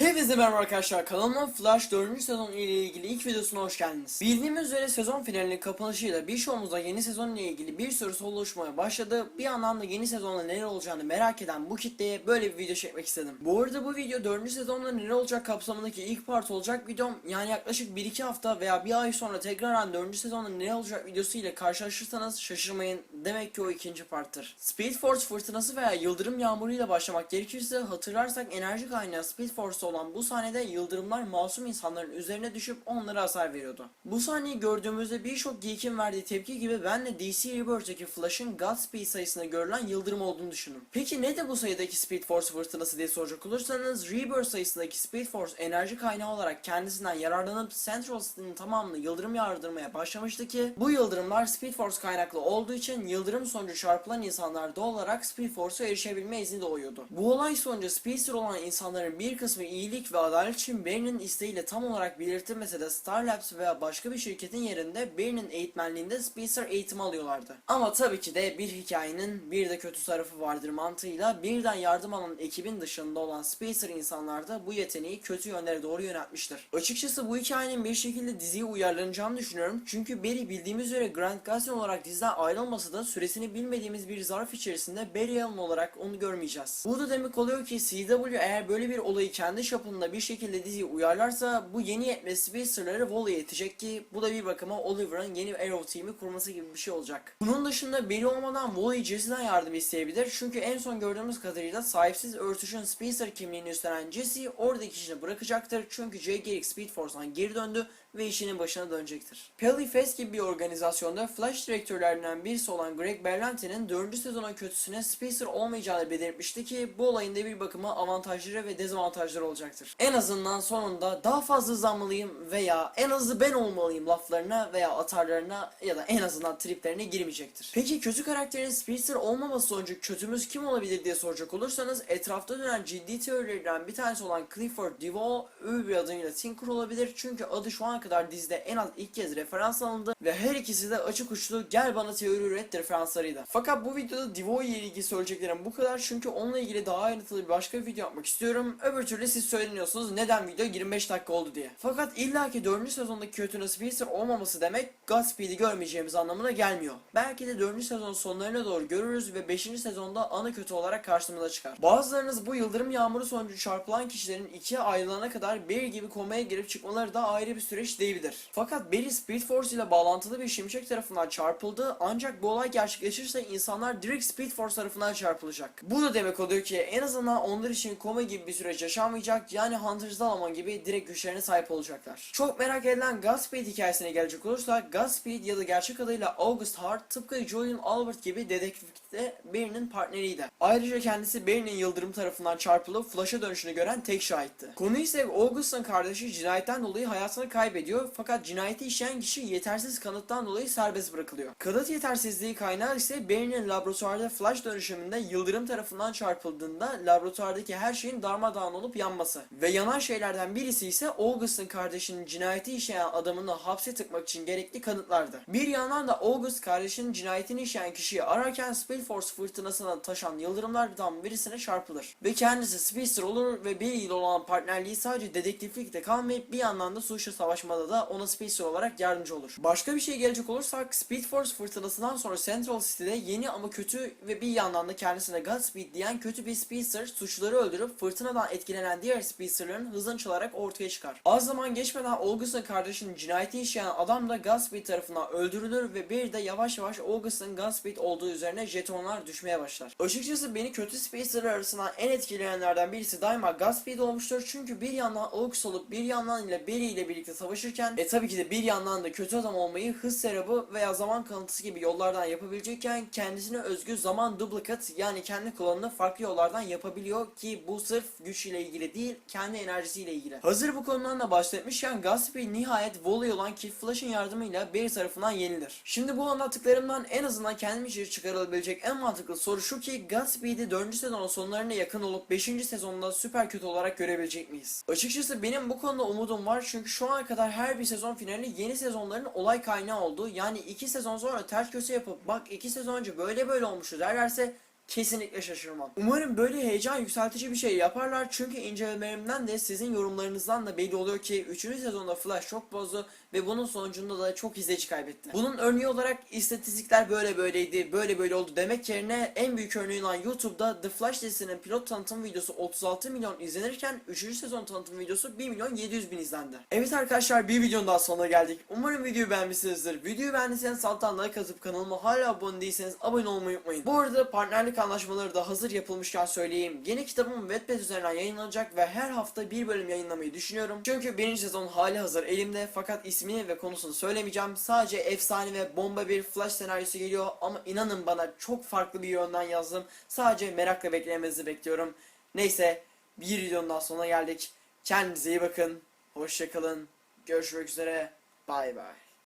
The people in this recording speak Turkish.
Hepinize merhaba arkadaşlar kanalıma Flash 4. sezon ile ilgili ilk videosuna hoş geldiniz. Bildiğimiz üzere sezon finalinin kapanışıyla birçoğumuzda yeni sezon ile ilgili bir sürü oluşmaya başladı. Bir yandan da yeni sezonda neler olacağını merak eden bu kitleye böyle bir video çekmek istedim. Bu arada bu video 4. sezonda neler olacak kapsamındaki ilk part olacak videom. Yani yaklaşık 1-2 hafta veya bir ay sonra tekrardan 4. sezonda neler olacak videosu ile karşılaşırsanız şaşırmayın. Demek ki o ikinci parttır. Speed Force fırtınası veya yıldırım yağmuruyla başlamak gerekirse hatırlarsak enerji kaynağı Speed Force olan bu sahnede yıldırımlar masum insanların üzerine düşüp onlara hasar veriyordu. Bu sahneyi gördüğümüzde birçok geekin verdiği tepki gibi ben de DC Rebirth'teki Flash'ın Godspeed sayısında görülen yıldırım olduğunu düşündüm. Peki ne de bu sayıdaki Speed Force fırtınası diye soracak olursanız Rebirth sayısındaki Speed Force enerji kaynağı olarak kendisinden yararlanıp Central City'nin tamamını yıldırım yağdırmaya başlamıştı ki bu yıldırımlar Speed Force kaynaklı olduğu için yıldırım sonucu çarpılan insanlar doğal olarak Speed Force'a erişebilme izni doğuyordu. Bu olay sonucu Speedster olan insanların bir kısmı iyilik ve adalet için Barry'nin isteğiyle tam olarak belirtilmese de Star Labs veya başka bir şirketin yerinde Barry'nin eğitmenliğinde Speedster eğitimi alıyorlardı. Ama tabii ki de bir hikayenin bir de kötü tarafı vardır mantığıyla birden yardım alan ekibin dışında olan Speedster insanlar da bu yeteneği kötü yönlere doğru yöneltmiştir. Açıkçası bu hikayenin bir şekilde diziye uyarlanacağını düşünüyorum. Çünkü Barry bildiğimiz üzere Grant Gustin olarak diziden ayrılmasa da süresini bilmediğimiz bir zarf içerisinde Barry Allen olarak onu görmeyeceğiz. Bu da demek oluyor ki CW eğer böyle bir olayı kendi çapında bir şekilde diziye uyarlarsa bu yeni yetmesi Speedster'ları Wall'e yetecek ki bu da bir bakıma Oliver'ın yeni Arrow team'i kurması gibi bir şey olacak. Bunun dışında Barry olmadan Wally Jesse'den yardım isteyebilir çünkü en son gördüğümüz kadarıyla sahipsiz örtüşün Speedster kimliğini üstlenen Jesse oradaki işini bırakacaktır çünkü Garrick Speed Force'dan geri döndü ve işinin başına dönecektir. Fest gibi bir organizasyonda Flash direktörlerinden birisi olan Greg Berlanti'nin 4. sezonun kötüsüne Speedster olmayacağını belirtmişti ki bu olayın da bir bakıma avantajları ve dezavantajları olacaktır. En azından sonunda daha fazla hızlanmalıyım veya en hızlı ben olmalıyım laflarına veya atarlarına ya da en azından triplerine girmeyecektir. Peki kötü karakterin Speedster olmaması sonucu kötümüz kim olabilir diye soracak olursanız etrafta dönen ciddi teorilerden bir tanesi olan Clifford DeVoe övü bir adıyla Tinker olabilir çünkü adı şu kadar dizide en az ilk kez referans alındı ve her ikisi de açık uçlu gel bana teori üret referanslarıydı. Fakat bu videoda Devoe ile ilgili söyleyeceklerim bu kadar çünkü onunla ilgili daha ayrıntılı bir başka bir video yapmak istiyorum. Öbür türlü siz söyleniyorsunuz neden video 25 dakika oldu diye. Fakat illaki 4. sezondaki kötü Speedster olmaması demek Godspeed'i görmeyeceğimiz anlamına gelmiyor. Belki de 4. sezon sonlarına doğru görürüz ve 5. sezonda ana kötü olarak karşımıza çıkar. Bazılarınız bu yıldırım yağmuru sonucu çarpılan kişilerin ikiye ayrılana kadar Barry gibi komaya girip çıkmaları da ayrı bir süreç değildir. Fakat Barry Speed Force ile bağlantılı bir şimşek tarafından çarpıldı ancak bu olay gerçekleşirse insanlar direkt Speed Force tarafından çarpılacak. Bu da demek oluyor ki en azından onlar için koma gibi bir süreç yaşanmayacak yani Hunter's Dalaman gibi direkt güçlerine sahip olacaklar. Çok merak edilen Godspeed hikayesine gelecek olursak Godspeed ya da gerçek adıyla August Hart tıpkı Julian Albert gibi dedektiflikte Barry'nin partneriydi. Ayrıca kendisi Barry'nin yıldırım tarafından çarpılıp Flash'a dönüşünü gören tek şahitti. Konu ise August'ın kardeşi cinayetten dolayı hayatını kaybediyor fakat cinayeti işleyen kişi yetersiz kanıttan dolayı serbest bırakılıyor. Kanıt yetersizliği kaynağı ise Barry'nin laboratuvarda Flash dönüşümünde yıldırım tarafından çarpıldığında laboratuvardaki her şeyin darmadağın olup yanması. Ve yanan şeylerden birisi ise August'ın kardeşinin cinayeti işleyen adamını hapse tıkmak için gerekli kanıtlardı. Bir yandan da August kardeşinin cinayetini işleyen kişiyi ararken Speed Force fırtınasına taşan yıldırımlardan birisine çarpılır. Ve kendisi Speedster olur ve Barry ile olan partnerliği sadece dedektiflikte kalmayıp bir yandan da suçla savaşmada da ona Speedster olarak yardımcı olur. Başka bir şey gelecek olursak Speed Force fırtınasından sonra Central City'de yeni ama kötü ve bir yandan da kendisine Godspeed diyen kötü bir Speedster suçluları öldürüp fırtınadan etkilenen diğer Speedster'ların hızını çalarak ortaya çıkar. Az zaman geçmeden August'ın kardeşinin cinayeti işleyen adam da Godspeed tarafından öldürülür ve bir de yavaş yavaş August'ın Godspeed olduğu üzerine jetonlar düşmeye başlar. Açıkçası beni kötü Speedster'lar arasından en etkileyenlerden birisi daima Godspeed olmuştur çünkü bir yandan August olup bir yandan ile Barry ile birlikte savaşırken e tabii ki de bir yandan da kötü adam olmayı hız serabı veya zaman kanıtısı gibi yollardan yapabilecekken kendisine özgü zaman duplikat yani kendi kullanımını farklı yollardan yapabiliyor ki bu sırf güç ile ilgili değil kendi enerjisiyle ilgili. Hazır bu konudan da bahsetmişken Godspeed nihayet volley olan Kid Flash'ın yardımıyla Barry tarafından yenilir. Şimdi bu anlattıklarımdan en azından kendim için çıkarılabilecek en mantıklı soru şu ki Godspeed'i 4. sezonun sonlarına yakın olup 5. sezonda süper kötü olarak görebilecek miyiz? Açıkçası benim bu konuda umudum var çünkü şu ana kadar her bir sezon finali yeni sezonların olay kaynağı oldu. Yani iki sezon sonra ters köşe yapıp bak iki sezon önce böyle böyle olmuştu derlerse kesinlikle şaşırmam. Umarım böyle heyecan yükseltici bir şey yaparlar çünkü incelemelerimden de sizin yorumlarınızdan da belli oluyor ki 3. sezonda Flash çok bozdu ve bunun sonucunda da çok izleyici kaybetti. Bunun örneği olarak istatistikler böyle böyleydi, böyle böyle oldu demek yerine en büyük örneği olan YouTube'da The Flash dizisinin pilot tanıtım videosu 36 milyon izlenirken 3. sezon tanıtım videosu 1 milyon 700 bin izlendi. Evet arkadaşlar bir videonun daha sonuna geldik. Umarım videoyu beğenmişsinizdir. Videoyu beğendiyseniz alttan like atıp kanalıma hala abone değilseniz abone olmayı unutmayın. Bu arada partnerlik anlaşmaları da hazır yapılmışken söyleyeyim. Yeni kitabım Wattpad üzerinden yayınlanacak ve her hafta bir bölüm yayınlamayı düşünüyorum. Çünkü birinci sezon hali hazır elimde fakat ismini ve konusunu söylemeyeceğim. Sadece efsane ve bomba bir flash senaryosu geliyor ama inanın bana çok farklı bir yönden yazdım. Sadece merakla beklemenizi bekliyorum. Neyse bir videonun daha sonuna geldik. Kendinize iyi bakın. Hoşçakalın. Görüşmek üzere. Bay bay.